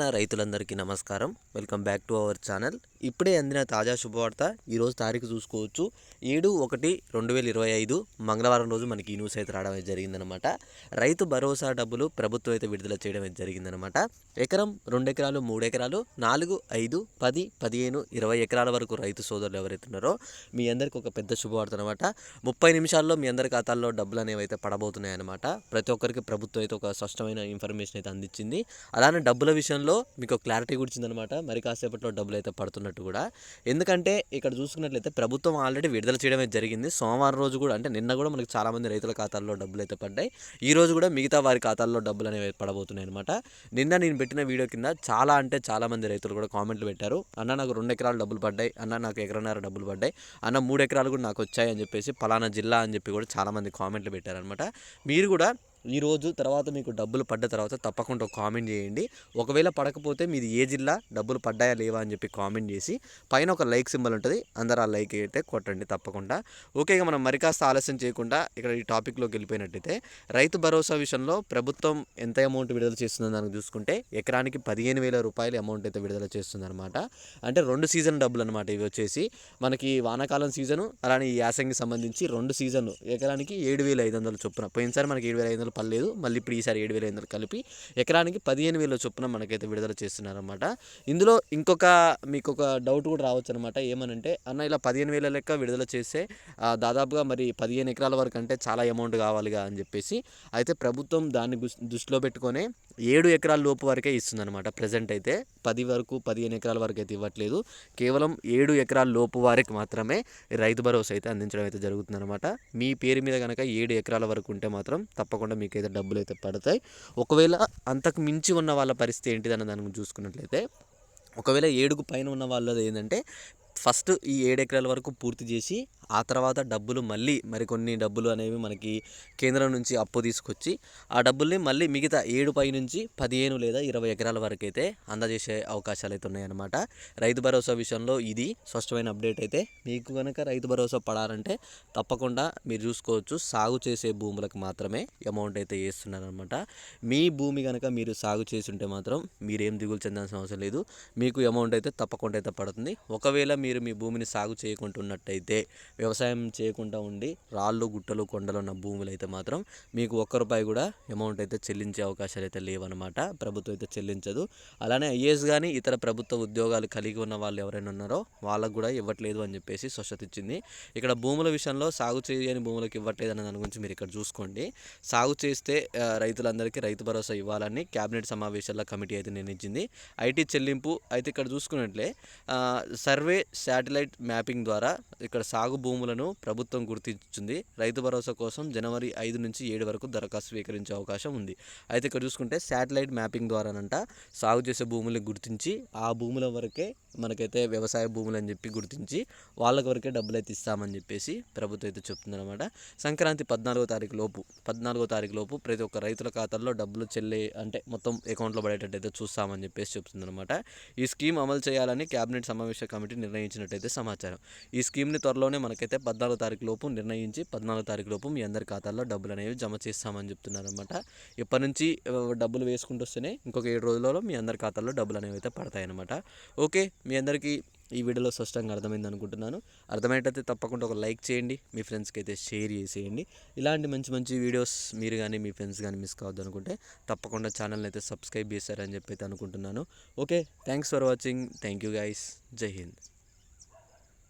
నా రైతులందరికీ నమస్కారం. Welcome back to our channel. ఇప్పుడే అందిన తాజా శుభవార్త ఈరోజు తారీఖు చూసుకోవచ్చు. ఏడు ఒకటి రెండు వేల ఇరవై ఐదు మంగళవారం రోజు మనకి ఈ న్యూస్ అయితే రావడం జరిగిందనమాట రైతు భరోసా డబ్బులు ప్రభుత్వం అయితే విడుదల చేయడం జరిగిందనమాట ఎకరం రెండు ఎకరాలు మూడు ఎకరాలు నాలుగు ఐదు పది పదిహేను ఇరవై ఎకరాల వరకు రైతు సోదరులు ఎవరైతే ఉన్నారో మీ అందరికీ ఒక పెద్ద శుభవార్త అనమాట ముప్పై నిమిషాల్లో మీ అందరి ఖాతాల్లో డబ్బులు అనేవి అయితే పడబోతున్నాయి అనమాట ప్రతి ఒక్కరికి ప్రభుత్వం అయితే ఒక స్పష్టమైన ఇన్ఫర్మేషన్ అయితే అందించింది. అలానే డబ్బుల విషయంలో మీకు క్లారిటీ కూర్చిందనమాట మరి కాసేపట్లో డబ్బులు అయితే పడుతున్నట్టు కూడా. ఎందుకంటే ఇక్కడ చూసుకున్నట్లయితే ప్రభుత్వం ఆల్రెడీ విడుదల చేయడమే జరిగింది. సోమవారం రోజు కూడా అంటే నిన్న కూడా మనకి చాలామంది రైతుల ఖాతాల్లో డబ్బులు అయితే పడ్డాయి. ఈ రోజు కూడా మిగతా వారి ఖాతాల్లో డబ్బులు అనేవి పడబోతున్నాయి అనమాట నిన్న నేను పెట్టిన వీడియో కింద చాలా అంటే చాలామంది రైతులు కూడా కామెంట్లు పెట్టారు. అన్న నాకు రెండు ఎకరాలు డబ్బులు పడ్డాయి. అన్న నాకు ఎకరన్నర డబ్బులు పడ్డాయి. అన్న మూడు ఎకరాలు కూడా నాకు వచ్చాయి అని చెప్పేసి పలానా జిల్లా అని చెప్పి కూడా చాలామంది కామెంట్లు పెట్టారనమాట మీరు కూడా ఈరోజు తర్వాత మీకు డబ్బులు పడ్డ తర్వాత తప్పకుండా ఒక కామెంట్ చేయండి. ఒకవేళ పడకపోతే మీది ఏ జిల్లా డబ్బులు పడ్డాయా లేవా అని చెప్పి కామెంట్ చేసి పైన ఒక లైక్ సింబల్ ఉంటుంది అందరు ఆ లైక్ అయితే కొట్టండి తప్పకుండా. ఓకే ఇక మనం మరి కాస్త ఆలస్యం చేయకుండా ఇక్కడ ఈ టాపిక్లోకి వెళ్ళిపోయినట్టయితే రైతు భరోసా విషయంలో ప్రభుత్వం ఎంత అమౌంట్ విడుదల చేస్తుందో దానికి చూసుకుంటే ఎకరానికి పదిహేను వేల రూపాయల అమౌంట్ అయితే విడుదల చేస్తుందన్నమాట. అంటే రెండు సీజన్ డబ్బులు అనమాట ఇవి వచ్చేసి. మనకి వానాకాలం సీజను అలానే ఈ యాసంగి సంబంధించి రెండు సీజన్లు ఎకరానికి ఏడు వేల ఐదు వందల చొప్పున పోయినసారి మనకి ఏడు వేల ఐదు వందలు పర్లేదు. మళ్ళీ ఇప్పుడు ఈసారి ఏడు వేల ఐదు కలిపి ఎకరానికి పదిహేను వేల చొప్పున మనకైతే విడుదల చేస్తున్నారనమాట ఇందులో ఇంకొక మీకు ఒక డౌట్ కూడా రావచ్చు అనమాట ఏమనంటే అన్న ఇలా పదిహేను వేల లెక్క విడుదల చేస్తే దాదాపుగా మరి పదిహేను ఎకరాల వరకు అంటే చాలా అమౌంట్ కావాలిగా అని చెప్పేసి అయితే ప్రభుత్వం దాన్ని దృష్టిలో పెట్టుకొని ఏడు ఎకరాల లోపు వరకే ఇస్తుందన్నమాట. ప్రజెంట్ అయితే పది వరకు పదిహేను ఎకరాల వరకు అయితే ఇవ్వట్లేదు. కేవలం ఏడు ఎకరాల లోపు వారికి మాత్రమే రైతు భరోసా అయితే అందించడం అయితే జరుగుతుందన్నమాట. మీ పేరు మీద కనుక ఏడు ఎకరాల వరకు ఉంటే మాత్రం తప్పకుండా మీకు అయితే డబ్బులు అయితే పడతాయి. ఒకవేళ అంతకు మించి ఉన్న వాళ్ళ పరిస్థితి ఏంటిదన్న దాని చూసుకున్నట్లయితే ఒకవేళ ఏడుకు పైన ఉన్న వాళ్ళది ఏంటంటే ఫస్ట్ ఈ ఏడు ఎకరాల వరకు పూర్తి చేసి ఆ తర్వాత డబ్బులు మళ్ళీ మరికొన్ని డబ్బులు అనేవి మనకి కేంద్రం నుంచి అప్పు తీసుకొచ్చి ఆ డబ్బుల్ని మళ్ళీ మిగతా ఏడు పై నుంచి పదిహేను లేదా ఇరవై ఎకరాల వరకు అయితే అందజేసే అవకాశాలు అయితే ఉన్నాయన్నమాట రైతు భరోసా విషయంలో ఇది స్పష్టమైన అప్డేట్ అయితే. మీకు కనుక రైతు భరోసా పడాలంటే తప్పకుండా మీరు చూసుకోవచ్చు. సాగు చేసే భూములకు మాత్రమే అమౌంట్ అయితే వేస్తున్నారనమాట మీ భూమి కనుక మీరు సాగు చేసి ఉంటే మాత్రం మీరేం దిగులు చెందాల్సిన అవసరం లేదు. మీకు అమౌంట్ అయితే తప్పకుండా అయితే పడుతుంది. ఒకవేళ మీరు మీరు మీ భూమిని సాగు చేయకుంటున్నట్టయితే వ్యవసాయం చేయకుండా ఉండి రాళ్ళు గుట్టలు కొండలు ఉన్న భూములు అయితే మాత్రం మీకు ఒక్క రూపాయి కూడా అమౌంట్ అయితే చెల్లించే అవకాశాలు అయితే లేవన్నమాట. ప్రభుత్వం అయితే చెల్లించదు. అలానే ఐఏఎస్ కానీ ఇతర ప్రభుత్వ ఉద్యోగాలు కలిగి ఉన్న వాళ్ళు ఎవరైనా ఉన్నారో వాళ్ళకు కూడా ఇవ్వట్లేదు అని చెప్పేసి స్వచ్ఛత ఇచ్చింది. ఇక్కడ భూముల విషయంలో సాగు చేయని భూములకు ఇవ్వట్లేదు అన్న దాని గురించి మీరు ఇక్కడ చూసుకోండి. సాగు చేస్తే రైతులందరికీ రైతు భరోసా ఇవ్వాలని కేబినెట్ సమావేశాల్లో కమిటీ అయితే నిర్ణయించింది. ఐటీ చెల్లింపు అయితే ఇక్కడ చూసుకున్నట్లే సర్వే శాటిలైట్ మ్యాపింగ్ ద్వారా ఇక్కడ సాగు భూములను ప్రభుత్వం గుర్తించింది. రైతు భరోసా కోసం జనవరి ఐదు నుంచి ఏడు వరకు దరఖాస్తు స్వీకరించే అవకాశం ఉంది. అయితే ఇక్కడ చూసుకుంటే శాటిలైట్ మ్యాపింగ్ ద్వారానంట సాగు చేసే భూముల్ని గుర్తించి ఆ భూముల వరకే మనకైతే వ్యవసాయ భూములు అని చెప్పి గుర్తించి వాళ్ళకి వరకే డబ్బులు అయితే ఇస్తామని చెప్పేసి ప్రభుత్వం అయితే చెప్తుందన్నమాట. సంక్రాంతి పద్నాలుగో తారీఖు లోపు పద్నాలుగో తారీఖు లోపు ప్రతి ఒక్క రైతుల ఖాతాల్లో డబ్బులు చెల్లే అంటే మొత్తం అకౌంట్లో పడేటట్టు అయితే చూస్తామని చెప్పేసి చెప్తుందన్నమాట. ఈ స్కీమ్ అమలు చేయాలని కేబినెట్ సమావేశ కమిటీ నిర్ణయించినట్టయితే సమాచారం. ఈ స్కీమ్ని త్వరలోనే మనకైతే పద్నాలుగు తారీఖు లోపు నిర్ణయించి పద్నాలుగు తారీఖు లోపు మీ అందరి ఖాతాల్లో డబ్బులు అనేవి జమ చేస్తామని చెప్తున్నారనమాట ఇప్పటి నుంచి డబ్బులు వేసుకుంటూ వస్తేనే ఇంకొక ఏడు రోజులలో మీ అందరి ఖాతాల్లో డబ్బులు అనేవి అయితే పడతాయన్నమాట. ఓకే మీ అందరికీ ఈ వీడియోలో స్పష్టంగా అర్థమైంది అనుకుంటున్నాను. అర్థమయ్యేటైతే తప్పకుండా ఒక లైక్ చేయండి మీ ఫ్రెండ్స్కి అయితే షేర్ చేసేయండి. ఇలాంటి మంచి మంచి వీడియోస్ మీరు కానీ మీ ఫ్రెండ్స్ కానీ మిస్ కావద్దు అనుకుంటే తప్పకుండా ఛానల్ని అయితే సబ్స్క్రైబ్ చేశారని చెప్పి అయితే అనుకుంటున్నాను. Okay thanks for watching. Thank you guys. జై హింద్.